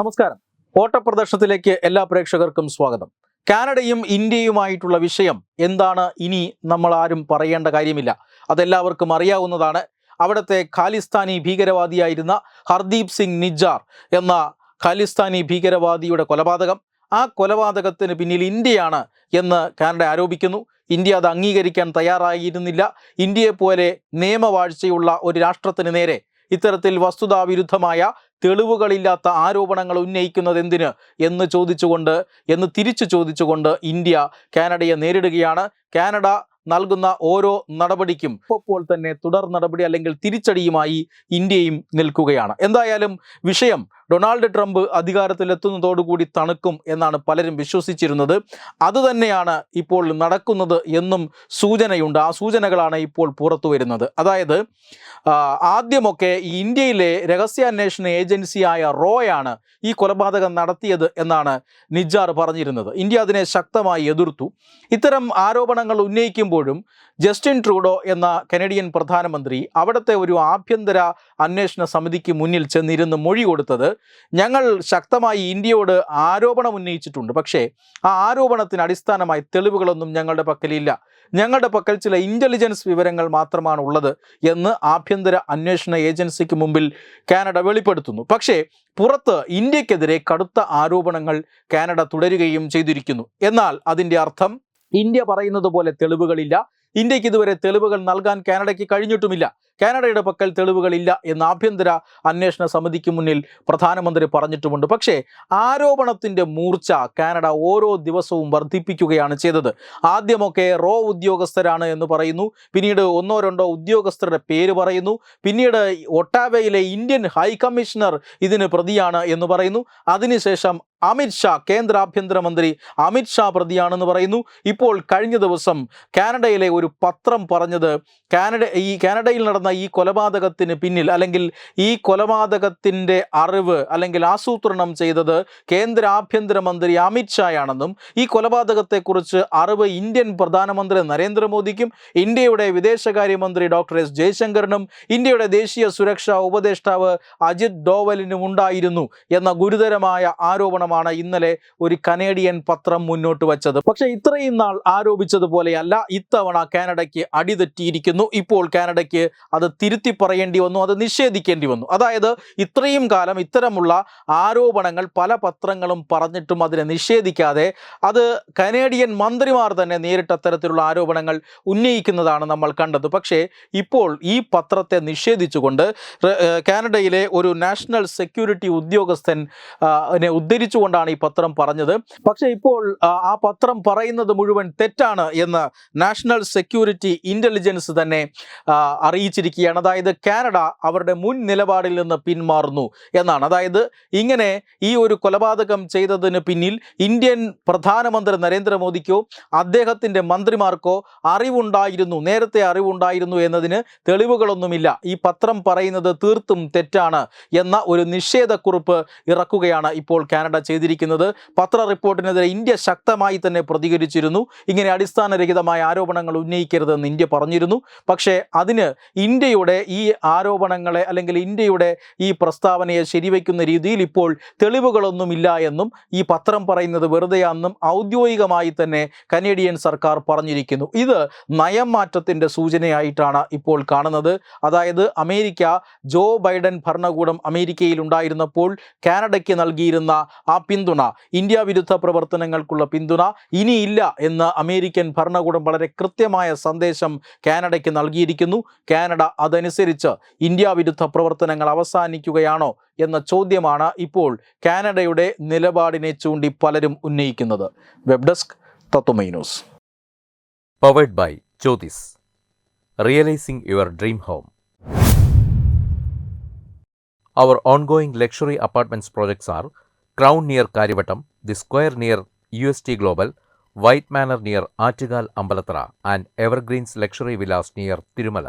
നമസ്കാരം ഓട്ടപ്രദർശനത്തിലേക്ക് എല്ലാ പ്രേക്ഷകർക്കും സ്വാഗതം കാനഡയും ഇന്ത്യയുമായിട്ടുള്ള വിഷയം എന്താണ് ഇനി നമ്മൾ ആരും പറയേണ്ട കാര്യമില്ല അതെല്ലാവർക്കും അറിയാവുന്നതാണ് അവിടുത്തെ ഖാലിസ്ഥാനി ഭീകരവാദിയായിരുന്ന ഹർദീപ് സിംഗ് നിജാർ എന്ന ഖാലിസ്ഥാനി ഭീകരവാദിയുടെ കൊലപാതകം ആ കൊലപാതകത്തിന് പിന്നിൽ ഇന്ത്യയാണ് എന്ന് കാനഡ ആരോപിക്കുന്നു ഇന്ത്യ അത് അംഗീകരിക്കാൻ തയ്യാറായിരുന്നില്ല ഇന്ത്യയെപ്പോലെ നിയമവാഴ്ചയുള്ള ഒരു രാഷ്ട്രത്തിന് നേരെ ഇത്തരത്തിൽ വസ്തുതാവിരുദ്ധമായ തെളിവുകളില്ലാത്ത ആരോപണങ്ങൾ ഉന്നയിക്കുന്നത് എന്തിന് എന്ന് ചോദിച്ചുകൊണ്ട് എന്ന് തിരിച്ചു ചോദിച്ചുകൊണ്ട് ഇന്ത്യ കാനഡയെ നേരിടുകയാണ് കാനഡ നൽകുന്ന ഓരോ നടപടിക്കും ഇപ്പോൾ തന്നെ തുടർ നടപടി അല്ലെങ്കിൽ തിരിച്ചടിയുമായി ഇന്ത്യയും നിൽക്കുകയാണ് എന്തായാലും വിഷയം ഡൊണാൾഡ് ട്രംപ് അധികാരത്തിലെത്തുന്നതോടുകൂടി തണുക്കും എന്നാണ് പലരും വിശ്വസിച്ചിരുന്നത് അതുതന്നെയാണ് ഇപ്പോൾ നടക്കുന്നത് എന്നും സൂചനയുണ്ട് ആ സൂചനകളാണ് ഇപ്പോൾ പുറത്തു വരുന്നത് അതായത് ആദ്യമൊക്കെ ഇന്ത്യയിലെ രഹസ്യാന്വേഷണ ഏജൻസിയായ റോയാണ് ഈ കൊലപാതകം നടത്തിയത് എന്നാണ് നിജാർ പറഞ്ഞിരുന്നത് ഇന്ത്യ അതിനെ ശക്തമായി എതിർത്തു ഇത്തരം ആരോപണങ്ങൾ ഉന്നയിക്കും പറയുമ്പോഴും ജസ്റ്റിൻ ട്രൂഡോ എന്ന കനേഡിയൻ പ്രധാനമന്ത്രി അവിടുത്തെ ഒരു ആഭ്യന്തര അന്വേഷണ സമിതിക്ക് മുന്നിൽ ചെന്നിരുന്ന് മൊഴി കൊടുത്തത് ഞങ്ങൾ ശക്തമായി ഇന്ത്യയോട് ആരോപണം ഉന്നയിച്ചിട്ടുണ്ട് പക്ഷേ ആ ആരോപണത്തിന് അടിസ്ഥാനമായി തെളിവുകളൊന്നും ഞങ്ങളുടെ പക്കലില്ല ഞങ്ങളുടെ പക്കൽ ചില ഇൻ്റലിജൻസ് വിവരങ്ങൾ മാത്രമാണ് ഉള്ളത് എന്ന് ആഭ്യന്തര അന്വേഷണ ഏജൻസിക്ക് മുമ്പിൽ കാനഡ വെളിപ്പെടുത്തുന്നു പക്ഷേ പുറത്ത് ഇന്ത്യക്കെതിരെ കടുത്ത ആരോപണങ്ങൾ കാനഡ തുടരുകയും ചെയ്തിരിക്കുന്നു എന്നാൽ അതിൻ്റെ അർത്ഥം ഇന്ത്യ പറയുന്നത് പോലെ തെളിവുകളില്ല ഇന്ത്യക്ക് ഇതുവരെ തെളിവുകൾ നൽകാൻ കാനഡയ്ക്ക് കഴിഞ്ഞിട്ടുമില്ല കാനഡയുടെ പക്കൽ തെളിവുകളില്ല എന്ന് ആഭ്യന്തര അന്വേഷണ സമിതിക്ക് മുന്നിൽ പ്രധാനമന്ത്രി പറഞ്ഞിട്ടുമുണ്ട് പക്ഷേ ആരോപണത്തിൻ്റെ മൂർച്ച കാനഡ ഓരോ ദിവസവും വർദ്ധിപ്പിക്കുകയാണ് ചെയ്തത് ആദ്യമൊക്കെ റോ ഉദ്യോഗസ്ഥരാണ് എന്ന് പറയുന്നു പിന്നീട് ഒന്നോ രണ്ടോ ഉദ്യോഗസ്ഥരുടെ പേര് പറയുന്നു പിന്നീട് ഒട്ടാവയിലെ ഇന്ത്യൻ ഹൈക്കമ്മീഷണർ ഇതിന് പ്രതിയാണ് എന്ന് പറയുന്നു അതിനുശേഷം അമിത്ഷാ കേന്ദ്ര ആഭ്യന്തരമന്ത്രി അമിത്ഷാ പ്രതിയാണെന്ന് പറയുന്നു ഇപ്പോൾ കഴിഞ്ഞ ദിവസം കാനഡയിലെ ഒരു പത്രം പറഞ്ഞത് കാനഡ ഈ കാനഡയിൽ നടന്ന ഈ കൊലപാതകത്തിന് പിന്നിൽ അല്ലെങ്കിൽ ഈ കൊലപാതകത്തിൻ്റെ അറിവ് അല്ലെങ്കിൽ ആസൂത്രണം ചെയ്തത് കേന്ദ്ര ആഭ്യന്തരമന്ത്രി ആണെന്നും ഈ കൊലപാതകത്തെക്കുറിച്ച് അറിവ് ഇന്ത്യൻ പ്രധാനമന്ത്രി നരേന്ദ്രമോദിക്കും ഇന്ത്യയുടെ വിദേശകാര്യമന്ത്രി ഡോക്ടർ എസ് ജയശങ്കറിനും ഇന്ത്യയുടെ ദേശീയ സുരക്ഷാ ഉപദേഷ്ടാവ് അജിത് ഡോവലിനും ഉണ്ടായിരുന്നു എന്ന ഗുരുതരമായ ആരോപണമാണ് ഇന്നലെ ഒരു കനേഡിയൻ പത്രം മുന്നോട്ട് വച്ചത് പക്ഷെ ഇത്രയും നാൾ ആരോപിച്ചതുപോലെയല്ല ഇത്തവണ കാനഡയ്ക്ക് അടിതെറ്റിയിരിക്കുന്നു ഇപ്പോൾ കാനഡയ്ക്ക് അത് തിരുത്തി പറയേണ്ടി വന്നു അത് നിഷേധിക്കേണ്ടി വന്നു അതായത് ഇത്രയും കാലം ഇത്തരമുള്ള ആരോപണങ്ങൾ പല പത്രങ്ങളും പറഞ്ഞിട്ടും അതിനെ നിഷേധിക്കാതെ അത് കനേഡിയൻ മന്ത്രിമാർ തന്നെ നേരിട്ട് അത്തരത്തിലുള്ള ആരോപണങ്ങൾ ഉന്നയിക്കുന്നതാണ് നമ്മൾ കണ്ടത് പക്ഷേ ഇപ്പോൾ ഈ പത്രത്തെ നിഷേധിച്ചുകൊണ്ട് കാനഡയിലെ ഒരു നാഷണൽ സെക്യൂരിറ്റി ഉദ്യോഗസ്ഥൻ ഉദ്ധരിച്ചുകൊണ്ടാണ് ഈ പത്രം പറഞ്ഞത് പക്ഷേ ഇപ്പോൾ ആ പത്രം പറയുന്നത് മുഴുവൻ തെറ്റാണ് എന്ന് നാഷണൽ സെക്യൂരിറ്റി ഇൻ്റലിജൻസ് തന്നെ അറിയിച്ചിരിക്കുന്നു ഇരിക്കുകയാണ് അതായത് കാനഡ അവരുടെ മുൻ നിലപാടിൽ നിന്ന് പിന്മാറുന്നു എന്നാണ് അതായത് ഇങ്ങനെ ഈ ഒരു കൊലപാതകം ചെയ്തതിന് പിന്നിൽ ഇന്ത്യൻ പ്രധാനമന്ത്രി നരേന്ദ്രമോദിക്കോ അദ്ദേഹത്തിൻ്റെ മന്ത്രിമാർക്കോ അറിവുണ്ടായിരുന്നു നേരത്തെ അറിവുണ്ടായിരുന്നു എന്നതിന് തെളിവുകളൊന്നുമില്ല ഈ പത്രം പറയുന്നത് തീർത്തും തെറ്റാണ് എന്ന ഒരു നിഷേധക്കുറിപ്പ് ഇറക്കുകയാണ് ഇപ്പോൾ കാനഡ ചെയ്തിരിക്കുന്നത് പത്ര റിപ്പോർട്ടിനെതിരെ ഇന്ത്യ ശക്തമായി തന്നെ പ്രതികരിച്ചിരുന്നു ഇങ്ങനെ അടിസ്ഥാനരഹിതമായ ആരോപണങ്ങൾ ഉന്നയിക്കരുതെന്ന് ഇന്ത്യ പറഞ്ഞിരുന്നു പക്ഷേ അതിന് ഇന്ത്യയുടെ ഈ ആരോപണങ്ങളെ അല്ലെങ്കിൽ ഇന്ത്യയുടെ ഈ പ്രസ്താവനയെ ശരിവയ്ക്കുന്ന രീതിയിൽ ഇപ്പോൾ തെളിവുകളൊന്നുമില്ല എന്നും ഈ പത്രം പറയുന്നത് വെറുതെയാണെന്നും ഔദ്യോഗികമായി തന്നെ കനേഡിയൻ സർക്കാർ പറഞ്ഞിരിക്കുന്നു ഇത് നയം മാറ്റത്തിൻ്റെ സൂചനയായിട്ടാണ് ഇപ്പോൾ കാണുന്നത് അതായത് അമേരിക്ക ജോ ബൈഡൻ ഭരണകൂടം അമേരിക്കയിൽ ഉണ്ടായിരുന്നപ്പോൾ കാനഡയ്ക്ക് നൽകിയിരുന്ന ആ പിന്തുണ ഇന്ത്യ വിരുദ്ധ പ്രവർത്തനങ്ങൾക്കുള്ള പിന്തുണ ഇനിയില്ല എന്ന് അമേരിക്കൻ ഭരണകൂടം വളരെ കൃത്യമായ സന്ദേശം കാനഡയ്ക്ക് നൽകിയിരിക്കുന്നു കാനഡ കാനഡ അതനുസരിച്ച് ഇന്ത്യ വിരുദ്ധ പ്രവർത്തനങ്ങൾ അവസാനിക്കുകയാണോ എന്ന ചോദ്യമാണ് ഇപ്പോൾ കാനഡയുടെ നിലപാടിനെ ചൂണ്ടി പലരും ഉന്നയിക്കുന്നത് web desk Tatwamayi powered by Jyothis realising your dream home our ongoing luxury apartments projects are crown near Kariavattom the square near U S T global white manor near Attukal Ambalathara and evergreens luxury villas near Thirumala